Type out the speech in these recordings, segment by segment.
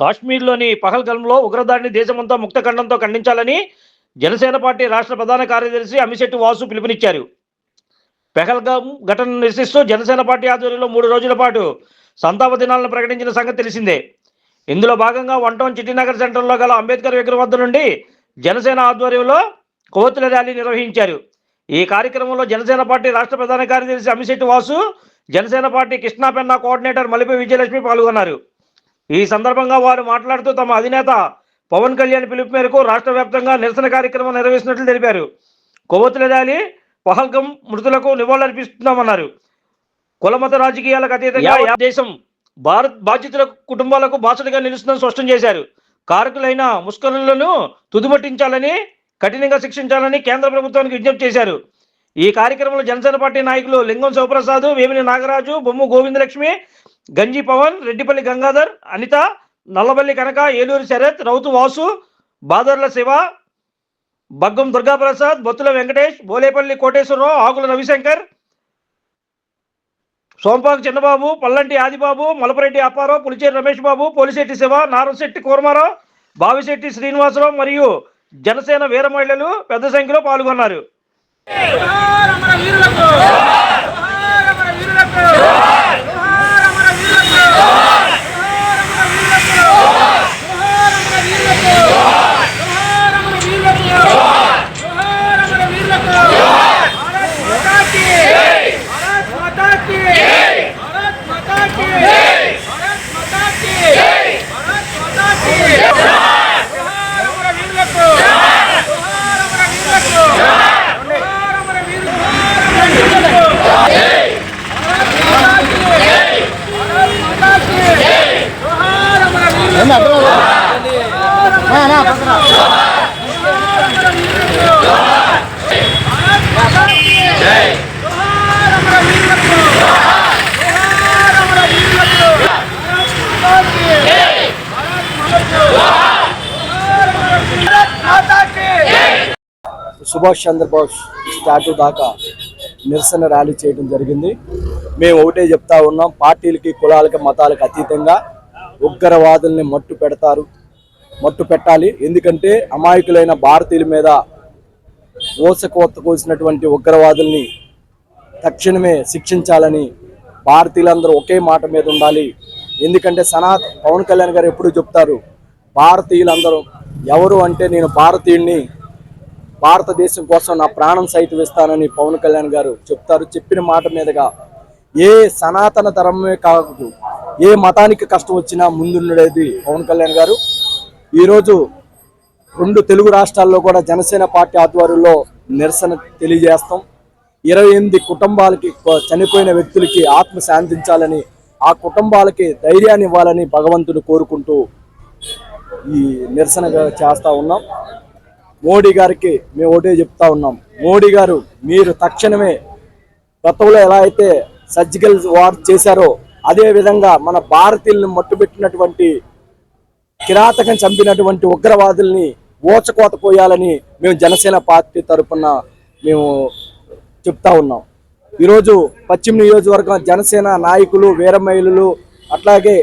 కాశ్మీర్లోని పహల్గంలో ఉగ్రదాడిని దేశమంతా ముక్తఖండంతో ఖండించాలని జనసేన పార్టీ రాష్ట్ర ప్రధాన కార్యదర్శి అమిశెట్టి వాసు పిలుపునిచ్చారు. పెహల్గాం ఘటనను నిరసిస్తూ జనసేన పార్టీ ఆధ్వర్యంలో మూడు రోజుల పాటు సంతాప దినాలను ప్రకటించిన సంగతి తెలిసిందే. ఇందులో భాగంగా వన్ టౌన్ చిట్టినగర్ సెంటర్లో గల అంబేద్కర్ విగ్రహం వద్ద నుండి జనసేన ఆధ్వర్యంలో కోతుల ర్యాలీ నిర్వహించారు. ఈ కార్యక్రమంలో జనసేన పార్టీ రాష్ట్ర ప్రధాన కార్యదర్శి అమిశెట్టి వాసు జనసేన పార్టీ కృష్ణాపెన్నా కోఆర్డినేటర్ మలిపి విజయలక్ష్మి పాల్గొన్నారు. ఈ సందర్భంగా వారు మాట్లాడుతూ తమ అధినేత పవన్ కళ్యాణ్ పిలుపు మేరకు రాష్ట్ర వ్యాప్తంగా నిరసన కార్యక్రమం నిర్వహిస్తున్నట్లు తెలిపారు. కొవ్వొత్తుల ర్యాలీ పహల్గం మృతులకు నివాళులర్పిస్తున్నామన్నారు కులమత రాజకీయాలకు అతీతంగా దేశం భారత్ బాధితుల కుటుంబాలకు బాసటగా నిలుస్తుందని స్పష్టం చేశారు. కారకులైన ముష్కరులను తుదిమట్టించాలని కఠినంగా శిక్షించాలని కేంద్ర ప్రభుత్వానికి విజ్ఞప్తి చేశారు. ఈ కార్యక్రమంలో జనసేన పార్టీ నాయకులు లింగం శివప్రసాద్ వేమిని నాగరాజు బొమ్ము గోవిందలక్ష్మి గంజి పవన్ రెడ్డిపల్లి గంగాధర్ అనిత నల్లబల్లి కనక ఏలూరు శరత్ రౌతు వాసు బాదర్ల శివ బగ్గం దుర్గాప్రసాద్ బొత్తుల వెంకటేష్ బోలేపల్లి కోటేశ్వరరావు ఆకుల రవిశంకర్ సోంపాకు చిన్నబాబు పల్లంటి ఆదిబాబు మలపరెడ్డి అప్పారావు పులిచేరి రమేష్ బాబు పోలిశెట్టి శివ నారంశెట్టి కూర్మారావు బావిశెట్టి శ్రీనివాసరావు మరియు జనసేన వీర మహిళలు పెద్ద సంఖ్యలో పాల్గొన్నారు. సుభాష్ చంద్రబోస్ స్టాట్యూ దాకా నిరసన ర్యాలీ చేయడం జరిగింది. మేము ఒకటే చెప్తా ఉన్నాం పార్టీలకి కులాలకి మతాలకు అతీతంగా ఉగ్రవాదుల్ని మట్టు పెడతారు మట్టు పెట్టాలి. ఎందుకంటే అమాయకులైన భారతీయుల మీద ఓసకోత కోసినటువంటి ఉగ్రవాదుల్ని తక్షణమే శిక్షించాలని భారతీయులందరూ ఒకే మాట మీద ఉండాలి. ఎందుకంటే సనాత్ పవన్ కళ్యాణ్ గారు ఎప్పుడు చెప్తారు భారతీయులందరూ ఎవరు అంటే నేను భారతీయుడిని భారతదేశం కోసం నా ప్రాణం సైతం ఇస్తానని పవన్ కళ్యాణ్ గారు చెప్తారు చెప్పిన మాట మీదుగా ఏ సనాతన ధర్మమే కాదు ఏ మతానికి కష్టం వచ్చినా ముందుండేది పవన్ కళ్యాణ్ గారు. ఈరోజు రెండు తెలుగు రాష్ట్రాల్లో కూడా జనసేన పార్టీ ఆధ్వర్యంలో నిరసన తెలియజేస్తాం. ఇరవై ఎనిమిది కుటుంబాలకి చనిపోయిన వ్యక్తులకి ఆత్మ శాంతించాలని ఆ కుటుంబాలకి ధైర్యాన్ని ఇవ్వాలని భగవంతుడు కోరుకుంటూ ఈ నిరసన చేస్తూ ఉన్నాం. మోడీ గారికి మేము ఒకటే చెప్తా ఉన్నాం. మోడీ గారు మీరు తక్షణమే గతంలో ఎలా అయితే సర్జికల్ వార్ చేశారో అదేవిధంగా మన భారతీయులను మట్టుబెట్టినటువంటి కిరాతకం చంపినటువంటి ఉగ్రవాదుల్ని ఓచకోత పోయాలని మేము జనసేన పార్టీ తరపున మేము చెప్తా ఉన్నాం. ఈరోజు పశ్చిమ నియోజకవర్గం జనసేన నాయకులు వీరమహిళలు అట్లాగే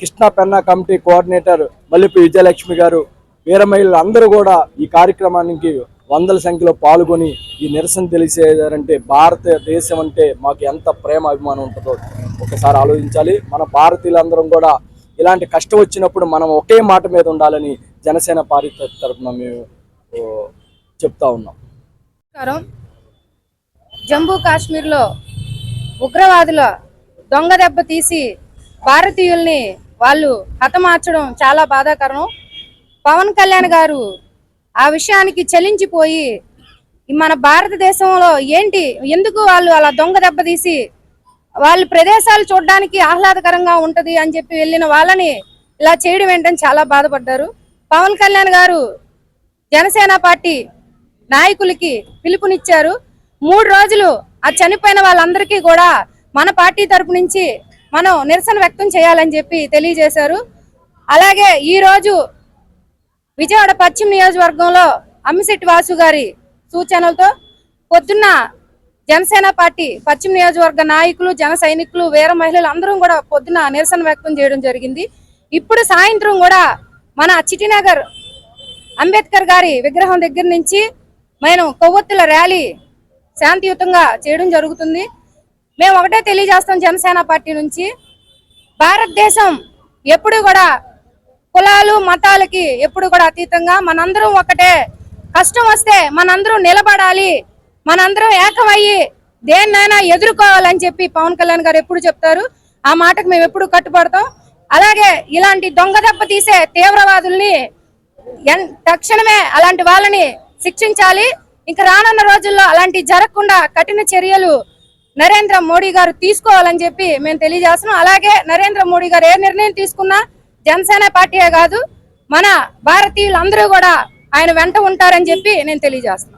కృష్ణా పెన్నా కమిటీ కోఆర్డినేటర్ మల్లిపి విజయలక్ష్మి గారు వీరమహిళలు అందరూ కూడా ఈ కార్యక్రమానికి వందల సంఖ్యలో పాల్గొని ఈ నిరసన తెలిసేదారంటే భారతదేశం అంటే మాకు ఎంత ప్రేమ అభిమానం ఉంటుందో ఒకసారి ఆలోచించాలి. మన భారతీయులందరం కూడా ఇలాంటి కష్టం వచ్చినప్పుడు మనం ఒకే మాట మీద ఉండాలని జనసేన పార్టీ తరఫున మేము చెప్తా ఉన్నాం. నమస్కారం. జమ్మూ కాశ్మీర్లో ఉగ్రవాదుల దొంగ దెబ్బ తీసి భారతీయుల్ని వాళ్ళు హతమార్చడం చాలా బాధాకరం. పవన్ కళ్యాణ్ గారు ఆ విషయానికి చలించిపోయి మన భారతదేశంలో ఏంటి ఎందుకు వాళ్ళు అలా దొంగ దెబ్బ తీసి వాళ్ళ ప్రదేశాలు చూడడానికి ఆహ్లాదకరంగా ఉంటది అని చెప్పి వెళ్ళిన వాళ్ళని ఇలా చేయడం ఏంటని చాలా బాధపడ్డారు. పవన్ కళ్యాణ్ గారు జనసేన పార్టీ నాయకులకి పిలుపునిచ్చారు. మూడు రోజులు ఆ చనిపోయిన వాళ్ళందరికీ కూడా మన పార్టీ తరపు నుంచి మనం నిరసన వ్యక్తం చేయాలని చెప్పి తెలియజేశారు. అలాగే ఈ రోజు విజయవాడ పశ్చిమ నియోజకవర్గంలో అమ్మిశెట్టి వాసు గారి సూచనలతో పొద్దున్న జనసేన పార్టీ పశ్చిమ నియోజకవర్గ నాయకులు జన సైనికులు వేర మహిళలు అందరం కూడా పొద్దున నిరసన వ్యక్తం చేయడం జరిగింది. ఇప్పుడు సాయంత్రం కూడా మన చిటినగర్ అంబేద్కర్ గారి విగ్రహం దగ్గర నుంచి మేము కొవ్వొత్తుల ర్యాలీ శాంతియుతంగా చేయడం జరుగుతుంది. మేము ఒకటే తెలియజేస్తాం జనసేన పార్టీ నుంచి భారతదేశం ఎప్పుడు కూడా కులాలు మతాలకి ఎప్పుడు కూడా అతీతంగా మనందరం ఒకటే. కష్టం వస్తే మనందరం నిలబడాలి. మనందరం ఏకమయ్యి దేన్నైనా ఎదుర్కోవాలని చెప్పి పవన్ కళ్యాణ్ గారు ఎప్పుడు చెప్తారు. ఆ మాటకు మేము ఎప్పుడు కట్టుబడతాం. అలాగే ఇలాంటి దొంగ దెబ్బ తీసే తీవ్రవాదుల్ని ఎన్- తక్షణమే అలాంటి వాళ్ళని శిక్షించాలి. ఇంకా రానున్న రోజుల్లో అలాంటి జరగకుండా కఠిన చర్యలు నరేంద్ర మోడీ గారు తీసుకోవాలని చెప్పి మేము తెలియజేస్తున్నాం. అలాగే నరేంద్ర మోడీ గారు ఏ నిర్ణయం తీసుకున్నా జనసేన పార్టీయే కాదు మన భారతీయులందరూ కూడా ఆయన వెంట ఉంటారని చెప్పి నేను తెలియజేస్తున్నాను.